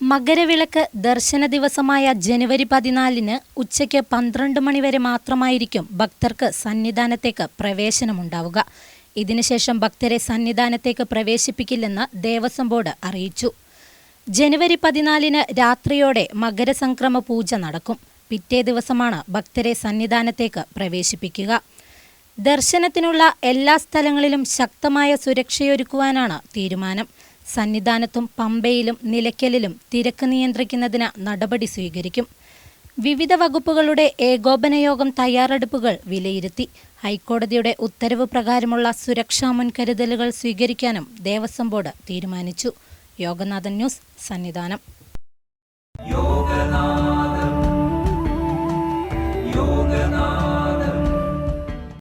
മകരവിളക്ക് ദർശന ദിവസമായ ജനുവരി പതിനാലിന് ഉച്ചയ്ക്ക് പന്ത്രണ്ട് മണിവരെ മാത്രമായിരിക്കും ഭക്തർക്ക് സന്നിധാനത്തേക്ക് പ്രവേശനമുണ്ടാവുക. ഇതിനുശേഷം ഭക്തരെ സന്നിധാനത്തേക്ക് പ്രവേശിപ്പിക്കില്ലെന്ന് ദേവസ്വം ബോർഡ് അറിയിച്ചു. ജനുവരി പതിനാലിന് രാത്രിയോടെ മകരസംക്രമ പൂജ നടക്കും. പിറ്റേ ദിവസമാണ് ഭക്തരെ സന്നിധാനത്തേക്ക് പ്രവേശിപ്പിക്കുക. ദർശനത്തിനുള്ള എല്ലാ സ്ഥലങ്ങളിലും ശക്തമായ സുരക്ഷയൊരുക്കുവാനാണ് തീരുമാനം. സന്നിധാനത്തും പമ്പയിലും നിലയ്ക്കലിലും തിരക്ക് നിയന്ത്രിക്കുന്നതിന് നടപടി സ്വീകരിക്കും. വിവിധ വകുപ്പുകളുടെ ഏകോപന യോഗം തയ്യാറെടുപ്പുകൾ വിലയിരുത്തി. ഹൈക്കോടതിയുടെ ഉത്തരവ് പ്രകാരമുള്ള സുരക്ഷാ മുൻകരുതലുകൾ സ്വീകരിക്കാനും ദേവസ്വം ബോർഡ് തീരുമാനിച്ചു. യോഗനാഥൻ ന്യൂസ് സന്നിധാനം.